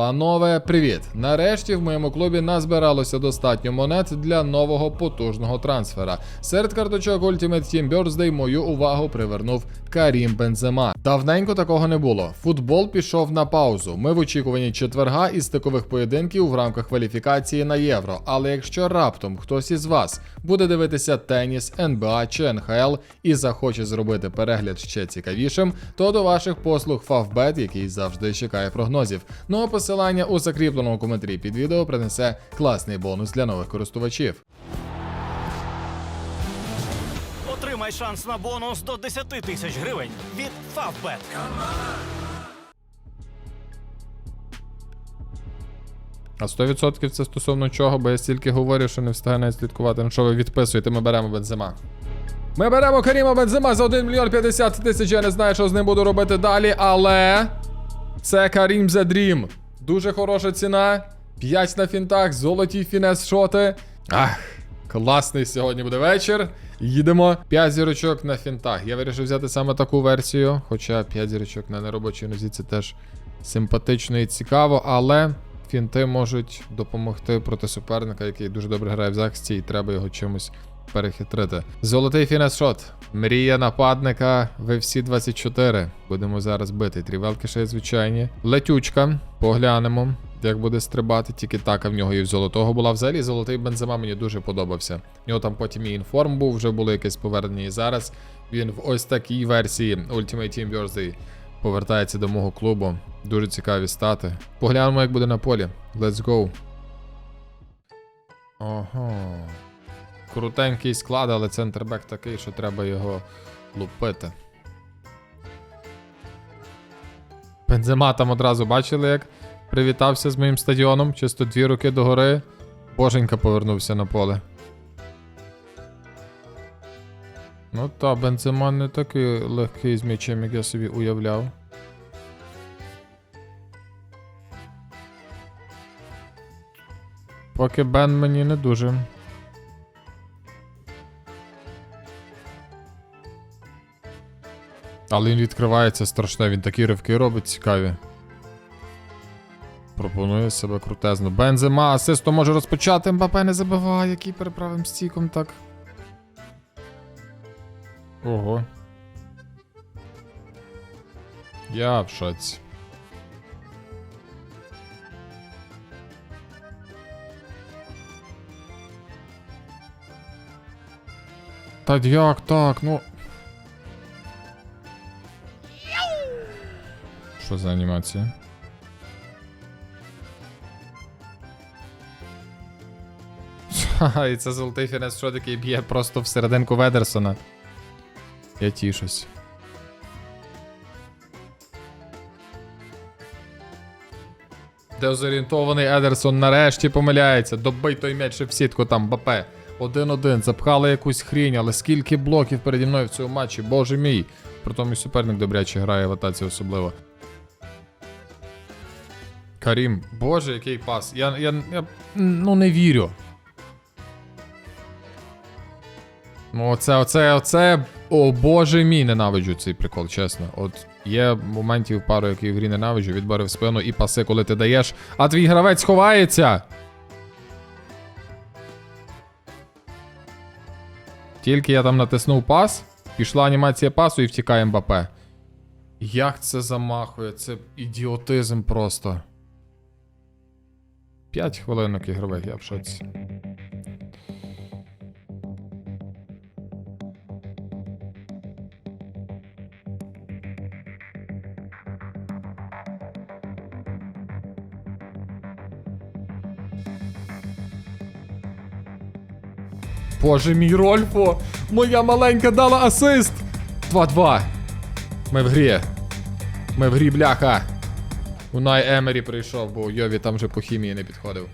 Панове, привіт! Нарешті в моєму клубі назбиралося достатньо монет для нового потужного трансфера. Серед карточок Ultimate Team Birthday мою увагу привернув Карім Бензема. Давненько такого не було. Футбол пішов на паузу. Ми в очікуванні четверга і стикових поєдинків в рамках кваліфікації на євро. Але якщо раптом хтось із вас буде дивитися теніс, НБА чи НХЛ і захоче зробити перегляд ще цікавішим, то до ваших послуг Favbet, який завжди чекає прогнозів. Ну а посилання у закріпленому коментарі під відео принесе класний бонус для нових користувачів. Отримай шанс на бонус до 10 тисяч гривень від Favbet. А 100% це стосовно чого, бо я стільки говорю, що не встигаю навіть слідкувати. Ну що ви відписуєте, ми беремо бензима. Ми беремо Каріма Бензима за 1 мільйон 50 тисяч. Я не знаю, що з ним буду робити далі, але це Карім The Dream. Дуже хороша ціна. 5 на фінтах, золоті фінес шоти. Ах, класний сьогодні буде вечір. Їдемо. 5 зірочок на фінтах. Я вирішив взяти саме таку версію, хоча 5 зірочок на неробочій нозі це теж симпатично і цікаво, але фінти можуть допомогти проти суперника, який дуже добре грає в захисті, і треба його чимось перехитрити. Золотий фінес-шот. Мрія нападника в FC 24. Будемо зараз бити. Трівелки ще звичайні. Летючка. Поглянемо, як буде стрибати. Тільки така в нього і в золотого була. Взагалі, золотий бензима мені дуже подобався. В нього там потім і інформ був, вже було якесь повернення. І зараз він в ось такій версії Ultimate Team Birthday повертається до мого клубу. Дуже цікаві стати. Поглянемо, як буде на полі. Let's go. Ага. Крутенький склад, але центрбек такий, що треба його лупити. Бензема там одразу бачили, як привітався з моїм стадіоном. Чисто дві руки догори. Боженька повернувся на поле. Ну та, Бензема не такий легкий з м'ячем, як я собі уявляв. Поки Бен мені не дуже. Але він відкривається страшне, він такі ривки робить цікаві. Пропонує себе крутезно. Бензема, асисту може розпочати. Мбапе не забиває, який переправим стіком так. Ого. Я в шоці. Та як так, ну. Що за анімація? Ха, і це золотий фінес шот, який б'є просто всерединку Ведерсона. Я тішусь. Дезорієнтований Едерсон нарешті помиляється. Добий той м'яч в сітку там, Бапе. Один-один. Запхали якусь хрінь, але скільки блоків переді мною в цьому матчі, боже мій. Притом і суперник добряче грає в атаці особливо. Карім, боже, який пас. Я, я, я ну не вірю. Ну, оце, оце, оце. О боже мій, ненавиджу цей прикол, чесно. От є моментів пару, які в грі ненавиджу, відбори в спину і паси, коли ти даєш, а твій гравець ховається. Тільки я там натиснув пас, пішла анімація пасу і втікає Мбапе. Як це замахує? Це ідіотизм просто. 5 хвилинок ігрових, я в шоці. Боже мій Рольфо! Моя маленька дала асист! 2-2. Ми в грі. Ми в грі, бляха. Унай Емері прийшов, бо Йові там вже по хімії не підходив.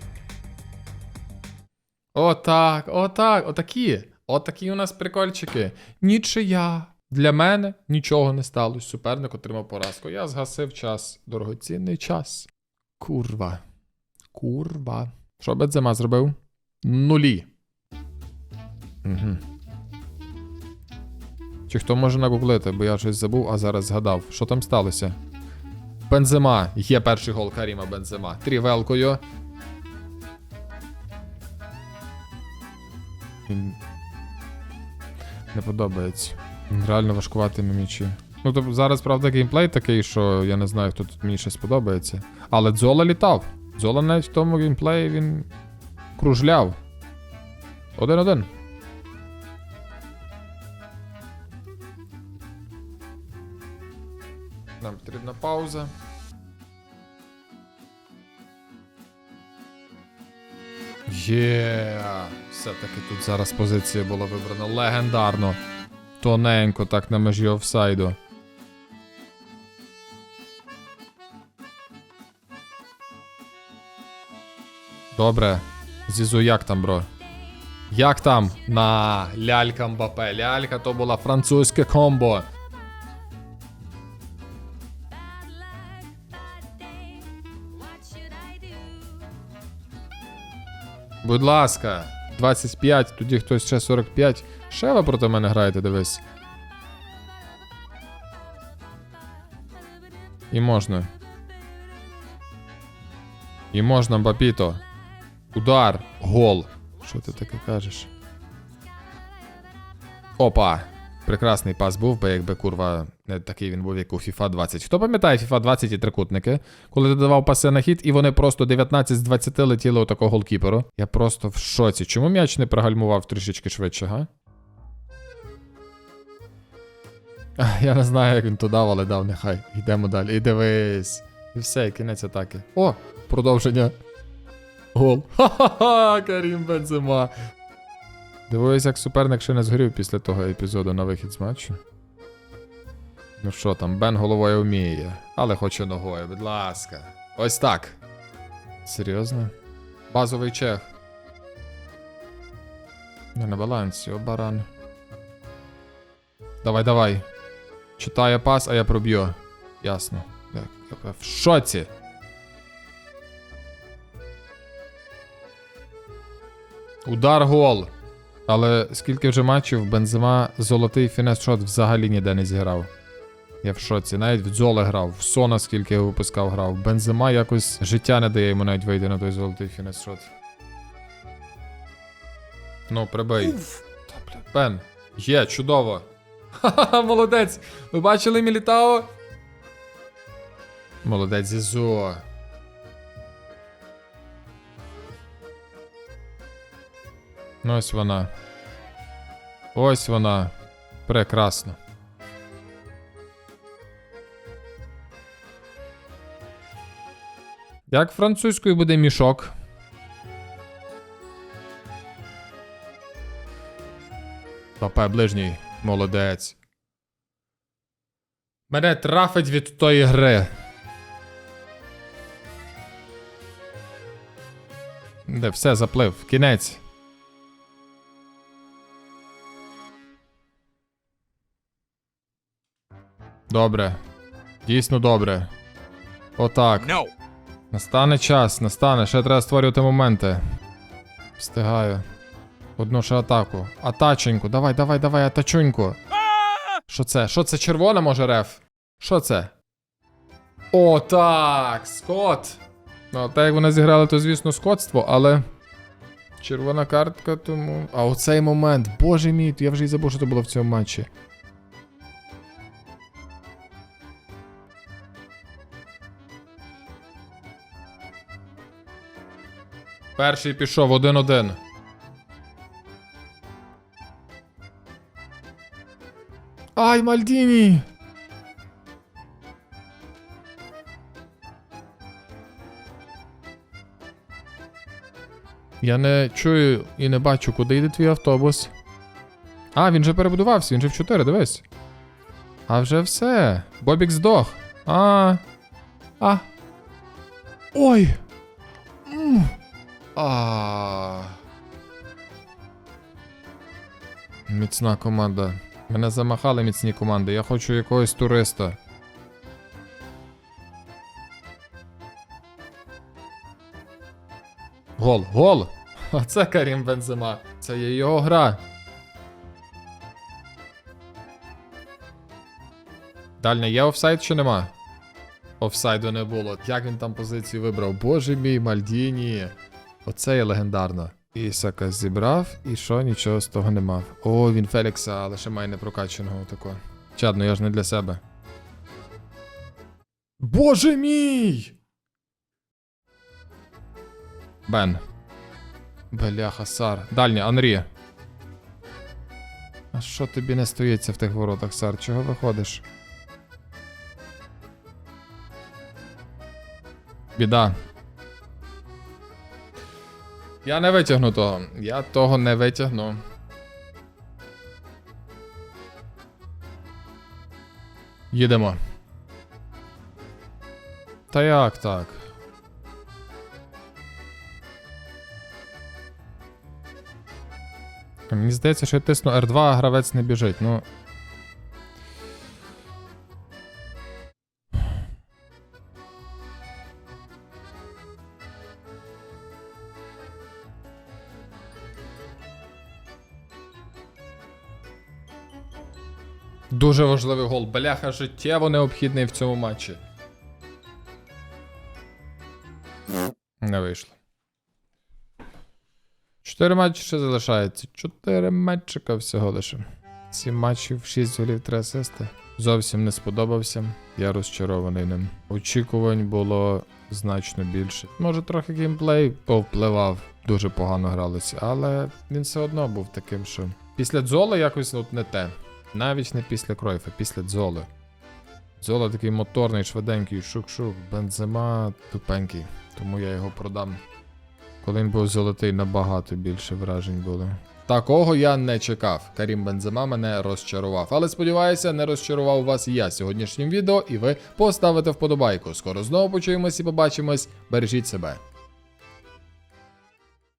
Отак, отак, отакі. Отакі у нас прикольчики. Нічия. Для мене нічого не сталося. Суперник отримав поразку. Я згасив час. Дорогоцінний час. Курва. Курва. Що Бензема зробив? Нулі. Угу. Чи хто може нагуглити, бо я щось забув, а зараз згадав. Що там сталося? Бензема. Є перший гол Каріма Бензема. Трівелкою. Не подобається. Реально важкуватиме м'ячі. Ну, тобто зараз, правда, геймплей такий, що я не знаю, хто тут мені щось подобається. Але Дзола літав. Дзола навіть в тому геймплеї він кружляв. Один-один. Пауза. Є. Все-таки тут зараз позиція була вибрана легендарно. Тоненько, так на межі офсайду. Добре. Зізу, як там, бро? Як там? На лялька Мбапе. Лялька то була французьке комбо. Будь ласка, 25, тоді хтось ще 45. Ще ви проти мене граєте, дивись. І можна. І можна, Бапіто. Удар, гол. Що ти таке кажеш? Опа! Прекрасний пас був би, якби курва не такий він був, як у FIFA 20. Хто пам'ятає FIFA 20 і трикутники? Коли ти давав паси на хід, і вони просто 19 з 20 летіли отакого голкіперу. Я просто в шоці. Чому м'яч не пригальмував трішечки швидше, га? Я не знаю, як він то дав, але дав, нехай. Йдемо далі. І дивись. І все, і кінець атаки. О, продовження. Гол. Ха-ха-ха, Карім Бензема. Дивуюсь, як суперник ще не згорів після того епізоду на вихід з матчу. Ну що там, Бен головою вміє, але хоче ногою, будь ласка. Ось так. Серйозно? Базовий чех. Не на балансі, о баран. Давай, давай. Читає пас, а я проб'ю. Ясно. Так, я в шоці. Удар гол. Але скільки вже матчів Бензема золотий фінес-шот взагалі ніде не зіграв. Я в шоці. Навіть в Дзоле грав, в Сона скільки я випускав грав. Бензема якось життя не дає йому навіть вийти на той золотий фінес-шот. Ну, прибий. Та, бля, Бен. Є, чудово. Ха-ха, молодець. Ви бачили Мілітао? Молодець Зізо. Ну, ось вона. Ось вона. Прекрасно. Як французькою буде мішок? Папе, ближній. Молодець. Мене трафить від тої гри. Де все заплив. Кінець. Добре. Дійсно добре. Отак. No. Настане час, настане, ще треба створювати моменти. Встигаю. Одну ще атаку. Атаченьку, давай, давай, давай, атачуньку. Що це? Що це? Червона може реф? Що це? О, так! Скот! Ну, так як вони зіграли, то звісно скотство, але. Червона картка, тому. А оцей момент. Боже мій, я вже й забув, що це було в цьому матчі. Перший пішов один-один. Ай, Мальдіні! Я не чую і не бачу, куди йде твій автобус. А, він же перебудувався, він же в 4, дивись. А вже все. Бобік здох. А. А. Ой. А. Міцна команда. Мене замахали міцні команди. Я хочу якогось туриста. Гол, гол! Оце Карім Бензема. Це є його гра. Дальня є офсайд чи нема? офсайду не було. Як він там позицію вибрав? Боже мій, Мальдіні. Оце є легендарно. Ісака зібрав, і що, нічого з того не мав. О, він Фелікса лише має непрокаченого такого. Чадно, я ж не для себе. Боже мій! Бен. Бляха, Сар. Дальня, Анрі. А що тобі не стоїться в тих воротах, Сар? Чого виходиш? Біда. Я не витягну того. Я того не витягну. Їдемо. Та як так? Мені здається, що я тисну R2, а гравець не біжить. Ну. Дуже важливий гол. Бляха життєво необхідний в цьому матчі. Не вийшло. Чотири матчі ще залишається. Чотири матчика всього лише. Сім матчів, шість голів, три асисти. Зовсім не сподобався. Я розчарований ним. Очікувань було значно більше. Може, трохи геймплей повпливав. Дуже погано гралося, але він все одно був таким, що. Після дзола якось от не те. Навіть не після Кройфа, після дзоли. Дзола такий моторний, швиденький, шук-шук, бензима тупенький, тому я його продам. Коли він був золотий, набагато більше вражень було. Такого я не чекав. Карім Бензема мене розчарував. Але сподіваюся, не розчарував вас і я сьогоднішнім відео, і ви поставите вподобайку. Скоро знову почуємось і побачимось. Бережіть себе.